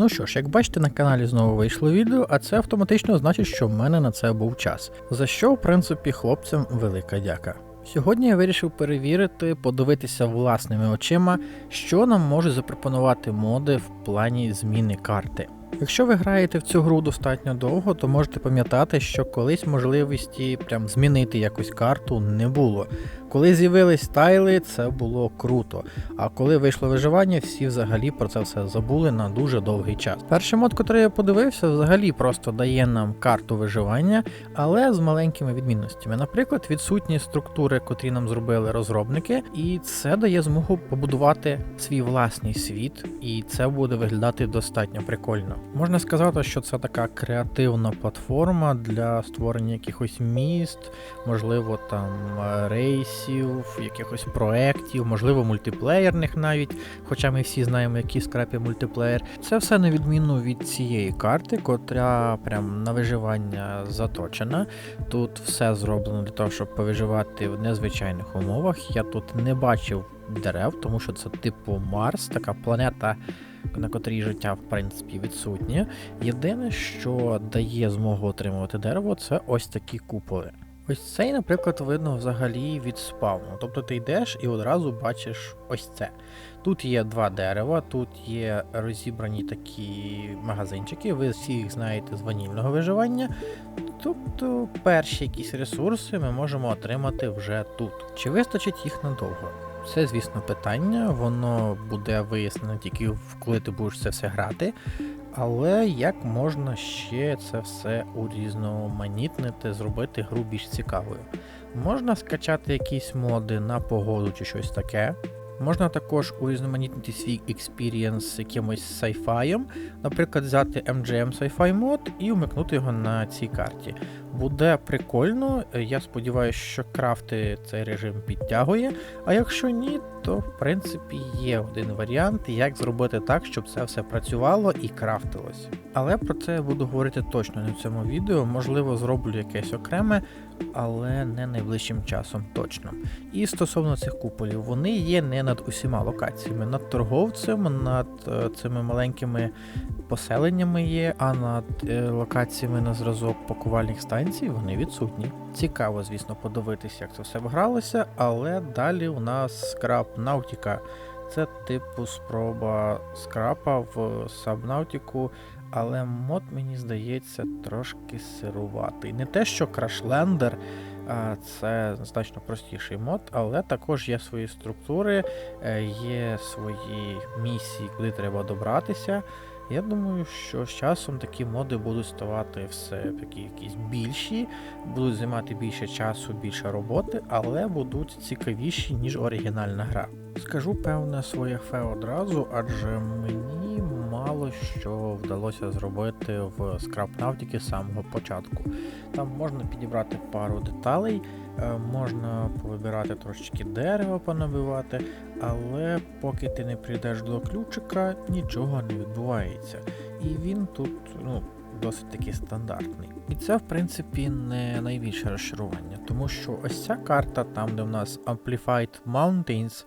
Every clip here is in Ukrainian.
Ну що ж, як бачите, на каналі знову вийшло відео, а це автоматично значить, що в мене на це був час. За що, в принципі, хлопцям велика дяка. Сьогодні я вирішив перевірити, подивитися власними очима, що нам можуть запропонувати моди в плані зміни карти. Якщо ви граєте в цю гру достатньо довго, то можете пам'ятати, що колись можливості прям змінити якусь карту не було. Коли з'явились тайли, це було круто. А коли вийшло виживання, всі взагалі про це все забули на дуже довгий час. Перший мод, який я подивився, взагалі просто дає нам карту виживання, але з маленькими відмінностями. Наприклад, відсутні структури, котрі нам зробили розробники, і це дає змогу побудувати свій власний світ, і це буде виглядати достатньо прикольно. Можна сказати, що це така креативна платформа для створення якихось міст, можливо, там рейс ресурсів, якихось проєктів, можливо, мультиплеєрних навіть, хоча ми всі знаємо, які скрапі мультиплеєр. Це все на відміну від цієї карти, котра прям на виживання заточена. Тут все зроблено для того, щоб повиживати в незвичайних умовах. Я тут не бачив дерев, тому що це типу Марс, така планета. На котрій життя, в принципі, відсутнє. Єдине, що дає змогу отримувати дерево, це ось такі куполи. Ось цей, наприклад, видно взагалі від спавну. Тобто ти йдеш і одразу бачиш ось це. Тут є два дерева, тут є розібрані такі магазинчики, ви всі їх знаєте з ванільного виживання. Тобто перші якісь ресурси ми можемо отримати вже тут. Чи вистачить їх надовго? Це, звісно, питання, воно буде вияснено тільки коли ти будеш це все грати. Але як можна ще це все урізноманітнити, зробити гру більш цікавою? Можна скачати якісь моди на погоду чи щось таке. Можна також урізноманітнити свій експірієнс якимось sci-fi, наприклад, взяти MGM Sci-Fi мод і вмикнути його на цій карті. Буде прикольно, я сподіваюся, що крафти цей режим підтягує. А якщо ні, то в принципі є один варіант, як зробити так, щоб це все працювало і крафтилось. Але про це я буду говорити точно не в цьому відео, можливо, зроблю якесь окреме, але не найближчим часом точно. І стосовно цих куполів, вони є не над усіма локаціями, над торговцем, над е, цими маленькими поселеннями є, а над е, локаціями на зразок пакувальних станцій вони відсутні. Цікаво, звісно, подивитися, як це все вгралося, але далі у нас скраб Наутіка. Це типу спроба скрапа в Сабнаутіку, але мод, мені здається, трошки сируватий. Не те, що Крашлендер, це значно простіший мод, але також є свої структури, е, є свої місії, куди треба добратися. Я думаю, що з часом такі моди будуть ставати все такі якісь більші, будуть займати більше часу, більше роботи, але будуть цікавіші, ніж оригінальна гра. Скажу певне своє фе одразу, адже мені мало що вдалося зробити в Scrap Nautica з самого початку. Там можна підібрати пару деталей, е, можна повибирати трошечки дерева, понабивати, але поки ти не прийдеш до ключика, нічого не відбувається. І він тут, ну. Досить таки стандартний. І це, в принципі, не найбільше розчарування, тому що ось ця карта, там, де в нас Amplified Mountains,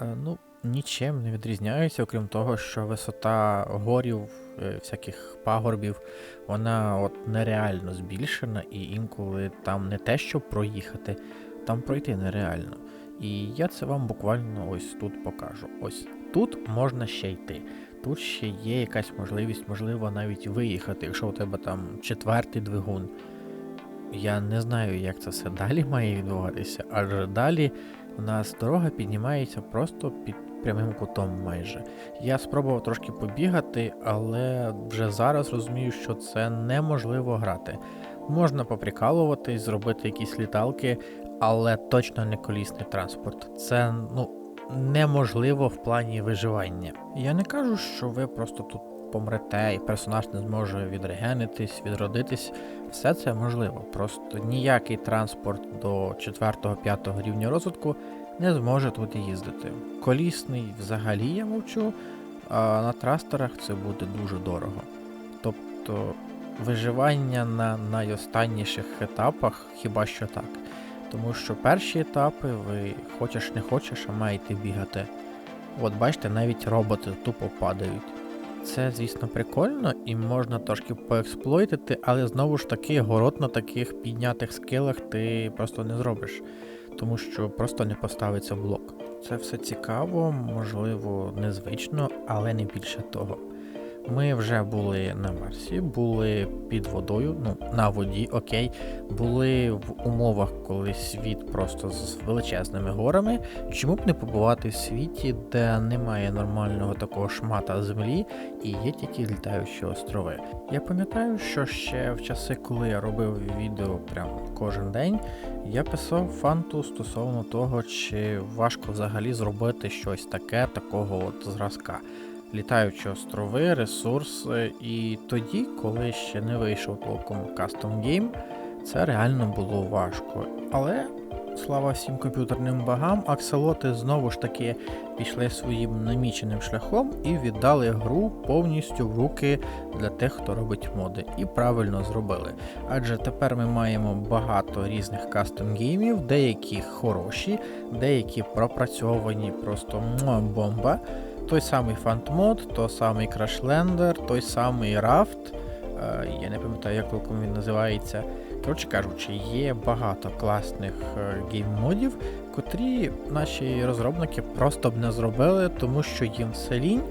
е, ну, нічим не відрізняються, окрім того, що висота горів, е, всяких пагорбів, вона от нереально збільшена, і інколи там не те, щоб проїхати, там пройти нереально. І я це вам буквально ось тут покажу. Ось тут можна ще йти. Тут ще є якась можливість, можливо, навіть виїхати, якщо у тебе там четвертий двигун. Я не знаю, як це все далі має відбуватися, адже далі у нас дорога піднімається просто під прямим кутом майже. Я спробував трошки побігати, але вже зараз розумію, що це неможливо грати. Можна поприкалуватись, зробити якісь літалки, але точно не колісний транспорт. Це ну неможливо в плані виживання. Я не кажу, що ви просто тут помрете і персонаж не зможе відрегенитись, відродитись. Все це можливо. Просто ніякий транспорт до 4-5 рівня розвитку не зможе тут їздити. Колісний взагалі я мовчу, а на трастерах це буде дуже дорого. Тобто виживання на найостанніших етапах хіба що так. Тому що перші етапи ви хочеш не хочеш, а маєте бігати. От бачите, навіть роботи тупо падають. Це, звісно, прикольно і можна трошки поексплойтити, але знову ж таки город на таких піднятих скилах ти просто не зробиш, тому що просто не поставиться блок. Це все цікаво, можливо, незвично, але не більше того. Ми вже були на Марсі, були під водою, ну на воді, окей, були в умовах, коли світ просто з величезними горами. Чому б не побувати в світі, де немає нормального такого шмата землі і є тільки літаючі острови? Я пам'ятаю, що ще в часи, коли я робив відео прям кожен день, я писав фанту стосовно того, чи важко взагалі зробити щось таке, такого от зразка літаючі острови, ресурси. І тоді, коли ще не вийшов толком Custom Game, це реально було важко. Але. Слава всім комп'ютерним багам, акселоти знову ж таки пішли своїм наміченим шляхом і віддали гру повністю в руки для тих, хто робить моди, і правильно зробили. Адже тепер ми маємо багато різних кастом геймів, деякі хороші, деякі пропрацьовані, просто бомба той самий Фантмод, той самий Crashlander, той самий Raft. Е, я не пам'ятаю, як він називається. Коротше кажучи, є багато класних е, гейм-модів, котрі наші розробники просто б не зробили, тому що їм все лінь,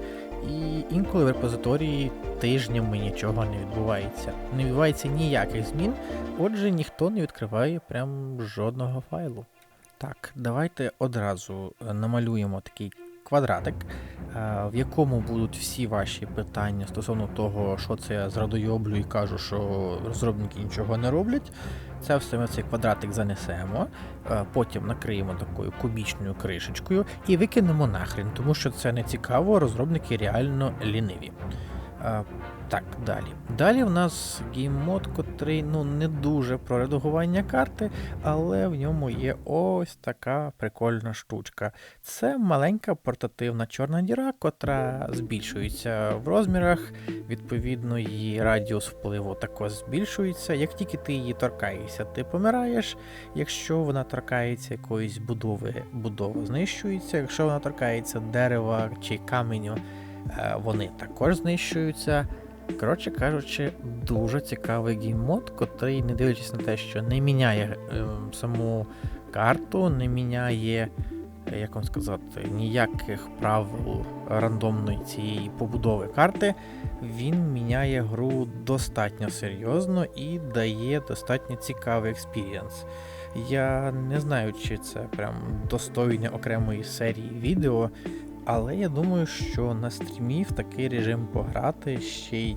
і інколи в репозиторії тижнями нічого не відбувається. Не відбувається ніяких змін, отже, ніхто не відкриває прям жодного файлу. Так, давайте одразу намалюємо такий квадратик, в якому будуть всі ваші питання стосовно того, що це я зрадойоблю і кажу, що розробники нічого не роблять. Це все ми цей квадратик занесемо, потім накриємо такою кубічною кришечкою і викинемо нахрен, тому що це не цікаво, розробники реально ліниві. Так, далі. Далі в нас гейммод, котрий ну, не дуже про редагування карти, але в ньому є ось така прикольна штучка. Це маленька портативна чорна діра, котра збільшується в розмірах. Відповідно, її радіус впливу також збільшується. Як тільки ти її торкаєшся, ти помираєш. Якщо вона торкається якоїсь будови, будова знищується. Якщо вона торкається дерева чи каменю, вони також знищуються. Коротше кажучи, дуже цікавий гейммод, котрий, не дивлячись на те, що не міняє е, саму карту, не міняє, як вам сказати, ніяких правил рандомної цієї побудови карти, він міняє гру достатньо серйозно і дає достатньо цікавий експірієнс. Я не знаю, чи це прям достойне окремої серії відео. Але я думаю, що на стрімі в такий режим пограти ще й,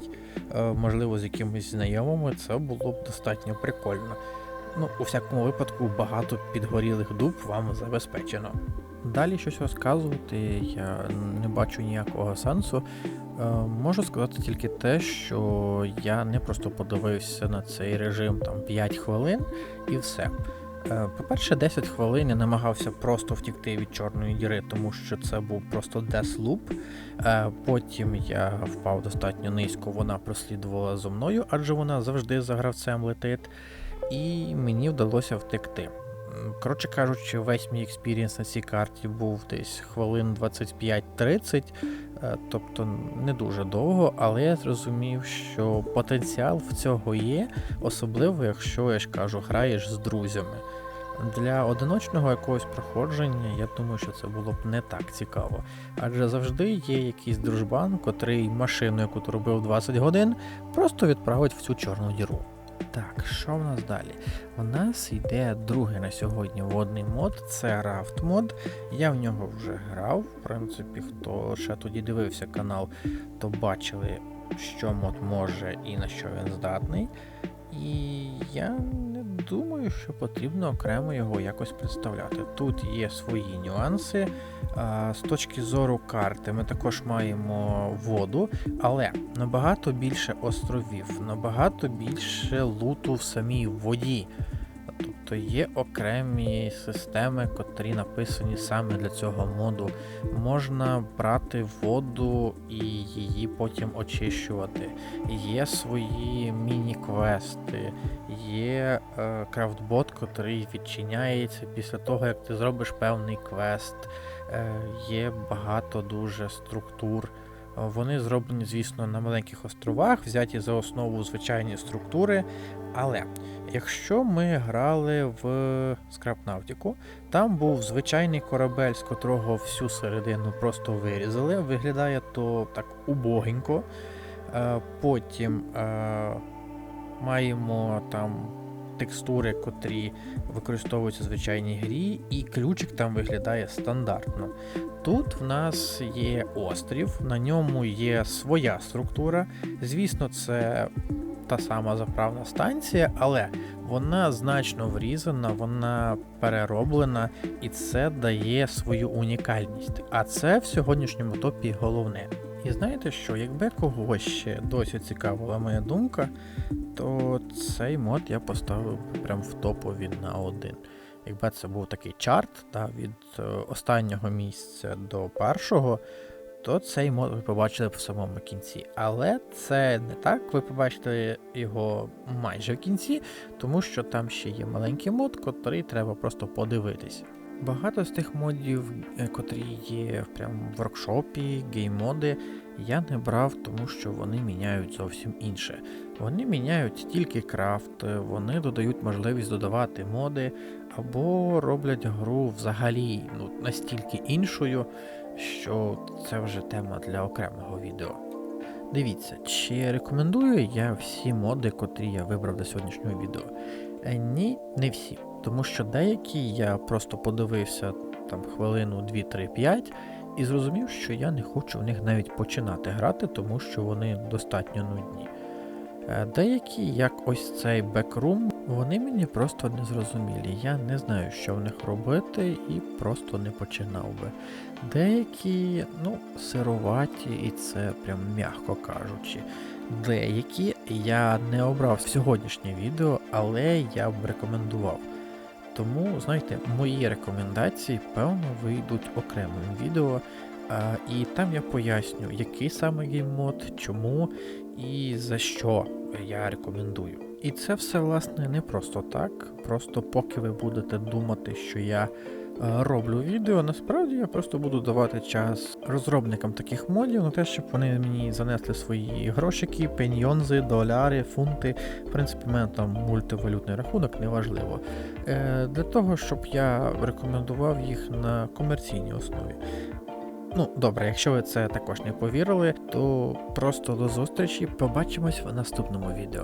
е, можливо, з якимись знайомими, це було б достатньо прикольно. Ну, у всякому випадку, багато підгорілих дуб вам забезпечено. Далі щось розказувати, я не бачу ніякого сенсу. Е, можу сказати тільки те, що я не просто подивився на цей режим там 5 хвилин і все. Е, по-перше, 10 хвилин я намагався просто втікти від чорної діри, тому що це був просто death е, Потім я впав достатньо низько, вона прослідувала зо мною, адже вона завжди за гравцем летить, і мені вдалося втекти. Коротше кажучи, весь мій експірієнс на цій карті був десь хвилин 25-30, е, тобто не дуже довго, але я зрозумів, що потенціал в цього є, особливо, якщо я ж кажу, граєш з друзями. Для одиночного якогось проходження, я думаю, що це було б не так цікаво. Адже завжди є якийсь дружбан, котрий машину, яку ти робив 20 годин, просто відправить в цю чорну діру. Так, що в нас далі? У нас йде другий на сьогодні водний мод, це Raft мод. Я в нього вже грав. В принципі, хто ще тоді дивився канал, то бачили, що мод може і на що він здатний. І я думаю, що потрібно окремо його якось представляти. Тут є свої нюанси. З точки зору карти, ми також маємо воду, але набагато більше островів, набагато більше луту в самій воді. Тобто є окремі системи, котрі написані саме для цього моду. Можна брати воду і її потім очищувати. Є свої міні-квести, є е, крафтбот, котрий відчиняється після того, як ти зробиш певний квест. Е, Є багато дуже структур Вони зроблені, звісно, на маленьких островах, взяті за основу звичайні структури. Але якщо ми грали в Скрапнавтіку, там був звичайний корабель, з котрого всю середину просто вирізали. Виглядає то так убогенько. Е, Потім е, маємо там текстури, котрі використовуються в звичайній грі, і ключик там виглядає стандартно. Тут в нас є острів, на ньому є своя структура. Звісно, це та сама заправна станція, але вона значно врізана, вона перероблена, і це дає свою унікальність. А це в сьогоднішньому топі головне. І знаєте що, якби когось ще досі цікавила моя думка, то цей мод я поставив прям в топові на один. Якби це був такий чарт та, від е, останнього місця до першого, то цей мод ви побачили в самому кінці. Але це не так, ви побачите його майже в кінці, тому що там ще є маленький мод, котрий треба просто подивитися. Багато з тих модів, е, котрі є прям в воркшопі, геймоди, я не брав, тому що вони міняють зовсім інше. Вони міняють тільки крафт, вони додають можливість додавати моди, або роблять гру взагалі ну, настільки іншою, що це вже тема для окремого відео. Дивіться, чи рекомендую я всі моди, котрі я вибрав для сьогоднішнього відео? Е, Ні, не всі. Тому що деякі я просто подивився там хвилину 2, 3, 5 і зрозумів, що я не хочу в них навіть починати грати, тому що вони достатньо нудні. Е, Деякі, як ось цей бекрум, вони мені просто не зрозумілі. Я не знаю, що в них робити, і просто не починав би. Деякі, ну, сируваті, і це прям м'яко кажучи. Деякі я не обрав сьогоднішнє відео, але я б рекомендував. Тому, знаєте, мої рекомендації, певно, вийдуть окремим відео. А, і там я поясню, який саме гейммод, чому і за що я рекомендую. І це все, власне, не просто так. Просто поки ви будете думати, що я е, роблю відео, насправді я просто буду давати час розробникам таких модів на те, щоб вони мені занесли свої грошики, пеньйонзи, доляри, фунти. В принципі, в мене там мультивалютний рахунок, неважливо. Е, Для того, щоб я рекомендував їх на комерційній основі. Ну, добре, якщо ви це також не повірили, то просто до зустрічі. Побачимось в наступному відео.